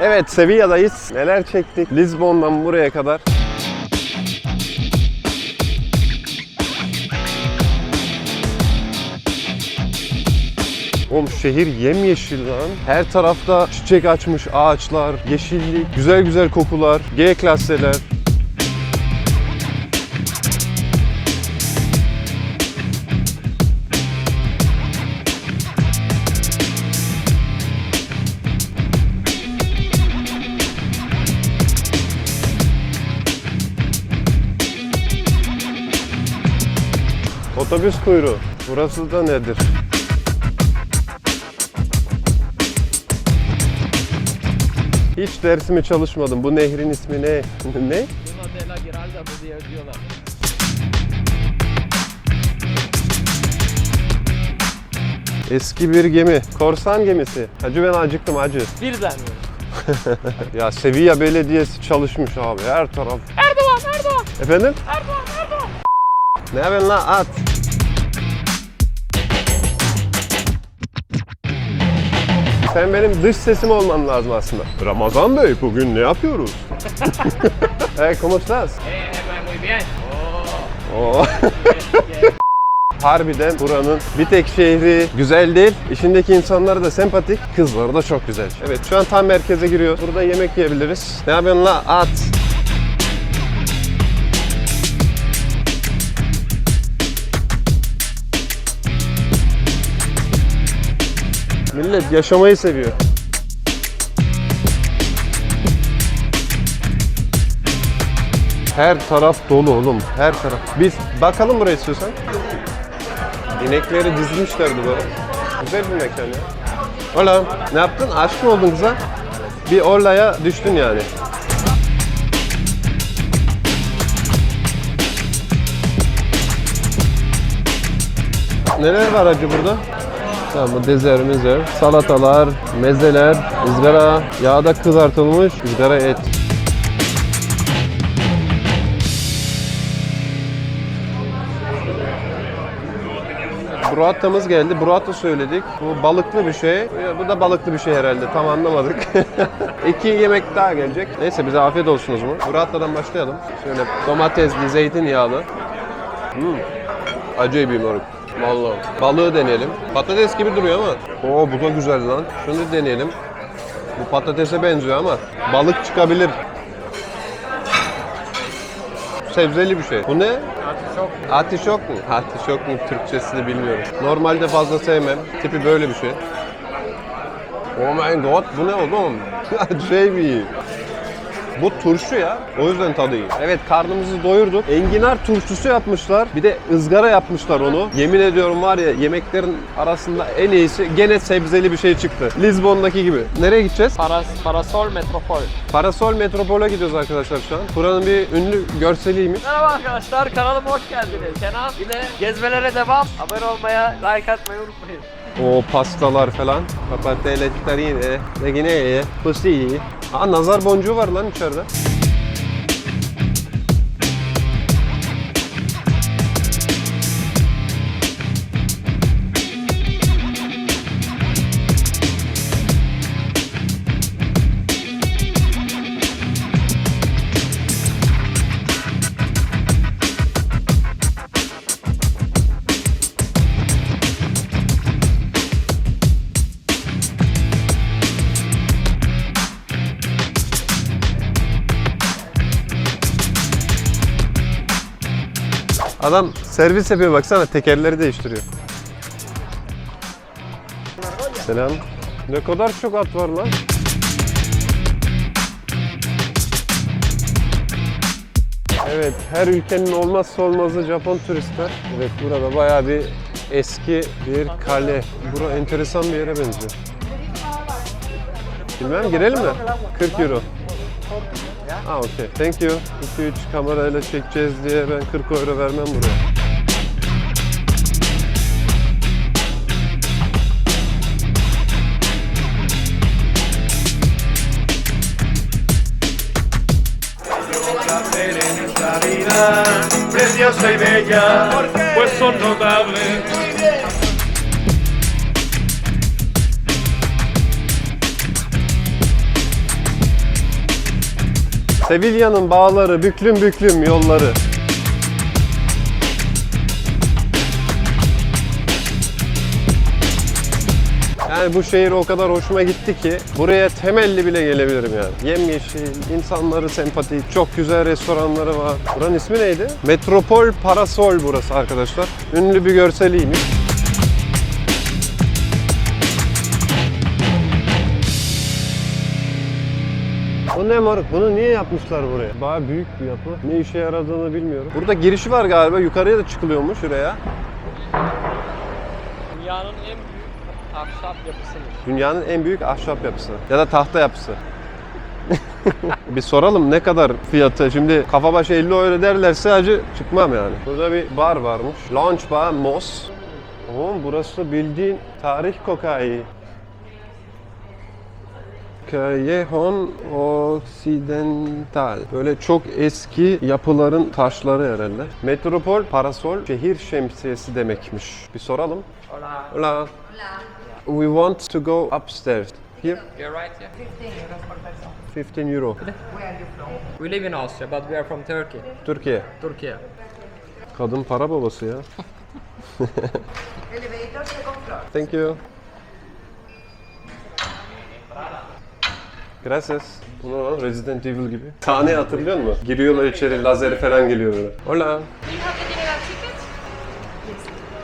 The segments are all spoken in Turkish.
Evet Sevilla'dayız. Neler çektik Lizbon'dan buraya kadar. Oğlum şehir yemyeşil lan. Her tarafta çiçek açmış ağaçlar, yeşillik, güzel güzel kokular, G klasseler. Otobüs kuyruğu. Burası da nedir? Hiç dersimi çalışmadım. Bu nehrin ismi ne? ne? Eski bir gemi. Korsan gemisi. Hacı ben acıktım hacı. Birden mi? Ya Sevilla Belediyesi çalışmış abi her taraf. Erdoğan, Erdoğan, Efendim? Erdoğan, Erdoğan. Ne yapıyorsun lan at? Sen benim dış sesim olman lazım aslında. Ramazan Bey bugün ne yapıyoruz? hey, ¿cómo estás? Muy bien. Oo. Harbiden buranın bir tek şehri güzel değil, içindeki insanları da sempatik, kızları da çok güzel. Evet şu an tam merkeze giriyor. Burada yemek yiyebiliriz. Ne yapıyorsun la at? Millet yaşamayı seviyor. Her taraf dolu oğlum, her taraf. Biz bakalım buraya istiyorsan. İnekleri dizmişlerdi böyle. Güzel bir mekan ya. Hola, ne yaptın? Aşık mı oldun kıza? Bir orlaya düştün yani. Neler var acı burada? Tamam bu dezer, mezer, salatalar, mezeler, ızgara, yağda kızartılmış ızgara et. Burratta'mız geldi. Burrata söyledik. Bu balıklı bir şey. Bu da balıklı bir şey herhalde. Tam anlamadık. İki yemek daha gelecek. Neyse bize afiyet olsun o zaman. Başlayalım. Şöyle domatesli, zeytinyağlı. Hmm. Acayip bir moruk. Vallahi. Balığı deneyelim. Patates gibi duruyor ama. Oo bu da güzel lan. Şunu deneyelim. Bu patatese benziyor ama balık çıkabilir. Sebzeli bir şey. Bu ne? Artiçok. Artişok mu? Artişok mu Türkçesini bilmiyorum. Normalde fazla sevmem. Tipi böyle bir şey. Oh my god bu ne oğlum? şey mi? Bu turşu ya. O yüzden tadı iyi. Evet karnımızı doyurduk. Enginar turşusu yapmışlar. Bir de ızgara yapmışlar onu. Yemin ediyorum var ya yemeklerin arasında en iyisi gene sebzeli bir şey çıktı. Lizbon'daki gibi. Nereye gideceğiz? Paras, parasol Metropol. Parasol Metropol'e gidiyoruz arkadaşlar şu an. Buranın bir ünlü görseliymiş. Merhaba arkadaşlar, kanalıma hoş geldiniz. Kenan, yine gezmelere devam. Abone olmaya, like atmayı unutmayın. O pastalar falan. Papatelettarine, regineye, pusi. Aa nazar boncuğu var lan içeride. Adam servis yapıyor baksana tekerleri değiştiriyor. Selam. Ne kadar çok at var lan. Evet, her ülkenin olmazsa olmazı Japon turistler. Evet, burada bayağı bir eski bir kale. Bura enteresan bir yere benziyor. Bilmem, girelim mi? 40 euro. Ha okey. Thank you. 2-3 kamerayla çekeceğiz diye ben 40 euro vermem buraya. preciosa y bella, pues son notables. Sevilla'nın bağları, büklüm büklüm yolları. Yani bu şehir o kadar hoşuma gitti ki buraya temelli bile gelebilirim yani. Yemyeşil, insanları sempatik, çok güzel restoranları var. Buranın ismi neydi? Metropol Parasol burası arkadaşlar. Ünlü bir görseliymiş. Ne moruk? Bunu niye yapmışlar buraya? Baya büyük bir yapı. Ne işe yaradığını bilmiyorum. Burada girişi var galiba. Yukarıya da çıkılıyormuş şuraya. Dünyanın en büyük ahşap yapısıdır. Dünyanın en büyük ahşap yapısı. Ya da tahta yapısı. bir soralım ne kadar fiyatı. Şimdi kafa başı 50 euro derlerse acı çıkmam yani. Burada bir bar varmış. Lounge bar Mos. Oğlum burası bildiğin tarih kokayi. Callejon Occidental. Böyle çok eski yapıların taşları herhalde. Metropol Parasol şehir şemsiyesi demekmiş. Bir soralım. Hola. Hola. We want to go upstairs. Here, You're right, yeah. 15 euro. We live in Austria, but we are from Turkey. Türkiye. Turkey. Kadın para babası ya. Thank you. Gracias. Bu ne lan? Resident Evil gibi. Sahneyi hatırlıyor musun? Giriyorlar içeri, lazer falan geliyor böyle. Hola. Have.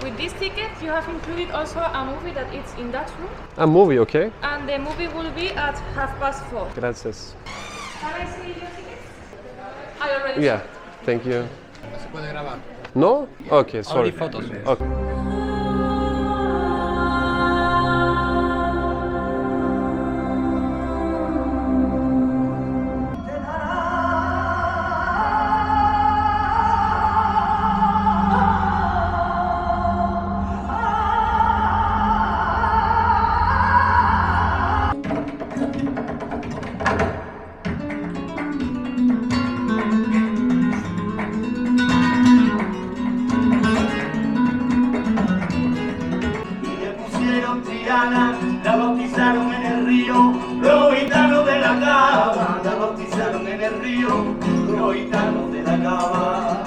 With this ticket, you have included also a movie that is in that room, A movie, okay? and the movie will be at half past four. Gracias. Can I see your ticket? I already Yeah, thank you. Se puede grabar. No? Okay, sorry. Only photos. Okay. Río, de la cava.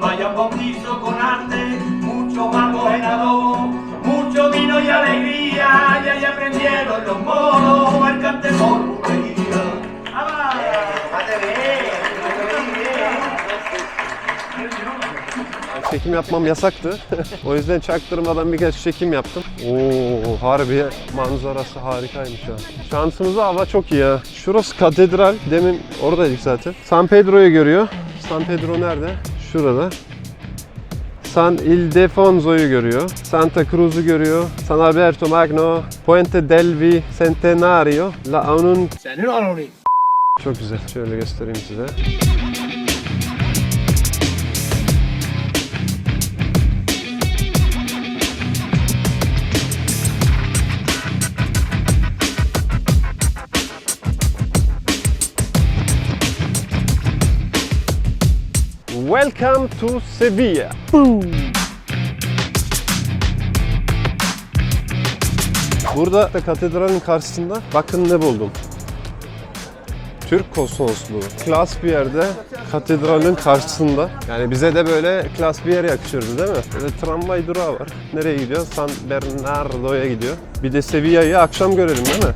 Vaya bautizo con arte, mucho barro en adobo, mucho vino y alegría, y ahí aprendieron los moros, el cante Çekim yapmam yasaktı. o yüzden çaktırmadan birkaç çekim yaptım. Oo, harbi manzarası harikaymış ya. Şansımıza hava çok iyi ya. Şurası katedral. Demin oradaydık zaten. San Pedro'yu görüyor. San Pedro nerede? Şurada. San Ildefonso'yu görüyor. Santa Cruz'u görüyor. San Alberto Magno. Puente del Centenario. La Onun... Senin anonim. Çok güzel. Şöyle göstereyim size. Welcome to Sevilla. Burada da katedralin karşısında bakın ne buldum. Türk konsolosluğu. Klas bir yerde katedralin karşısında. Yani bize de böyle klas bir yer yakışırdı değil mi? Böyle tramvay durağı var. Nereye gidiyor? San Bernardo'ya gidiyor. Bir de Sevilla'yı akşam görelim değil mi?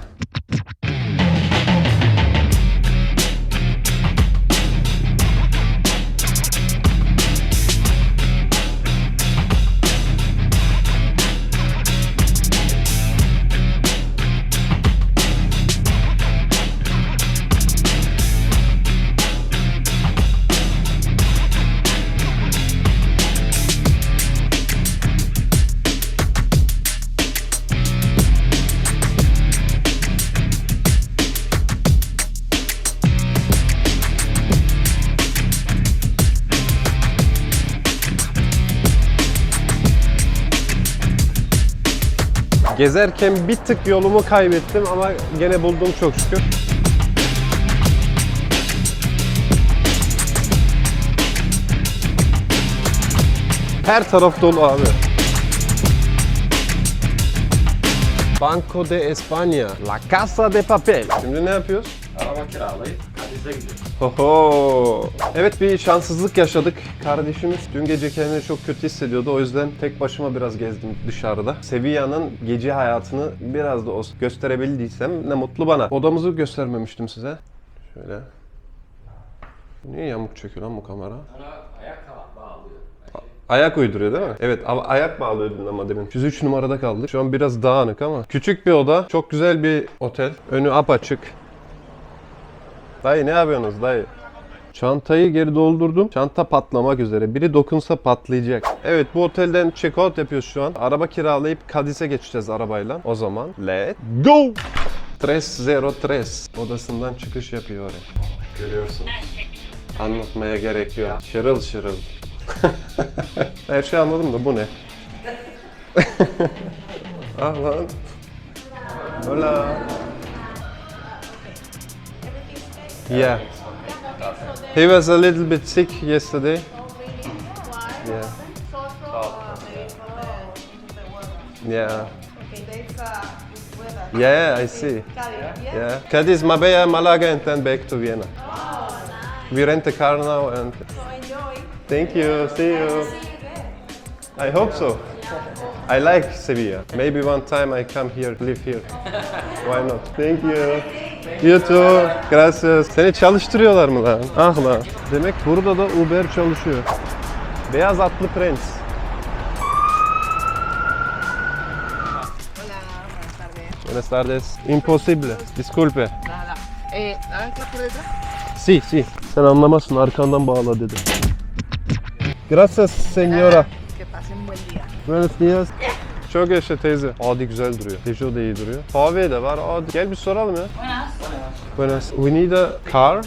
Gezerken bir tık yolumu kaybettim ama gene buldum çok şükür. Her taraf dolu abi. Banco de España. La Casa de Papel. Şimdi ne yapıyoruz? Araba kiralayıp Kadiz'e gidiyoruz. Oho. Evet bir şanssızlık yaşadık. Kardeşimiz dün gece kendini çok kötü hissediyordu. O yüzden tek başıma biraz gezdim dışarıda. Sevilla'nın gece hayatını biraz da olsun gösterebildiysem ne mutlu bana. Odamızı göstermemiştim size. Şöyle. Niye yamuk çekiyor lan bu kamera? Ayak bağlıyor. Ayak uyduruyor değil mi? Evet ayak bağlıyordun ama demin. 103 numarada kaldık. Şu an biraz dağınık ama. Küçük bir oda. Çok güzel bir otel. Önü apaçık. Dayı ne yapıyorsunuz dayı? Çantayı geri doldurdum. Çanta patlamak üzere. Biri dokunsa patlayacak. Evet bu otelden check out yapıyoruz şu an. Araba kiralayıp Cadiz'e geçeceğiz arabayla. O zaman let's go! 303 odasından çıkış yapıyor oraya. Görüyorsun. Anlatmaya gerek yok. Şırıl şırıl. Her şey anladım da bu ne? ah lan. Hola. Yeah. He was a little bit sick yesterday. Yeah. Yeah. Yeah, I see. Yeah. Cadiz, Marbella, Malaga, and then back to Vienna. We rent a car now and. Thank you. See you. I hope so. I like Sevilla. Maybe one time I come here, live here. Why not? Thank you. You too. Gracias. Seni çalıştırıyorlar mı lan? Ah lan. Demek burada da Uber çalışıyor. Beyaz atlı prens. Buenas tardes. Imposible. Disculpe. Nada. Eh, ¿Sabes qué por detrás? Si, si. Sen anlamazsın arkandan bağla dedi. Gracias señora. Que pasen buen día. Buenos dias. Çok yaşa teyze. Adi güzel duruyor. Peugeot da iyi duruyor. Huawei de var. Adi. Gel bir soralım ya. Buenas. Buenas. We need a car.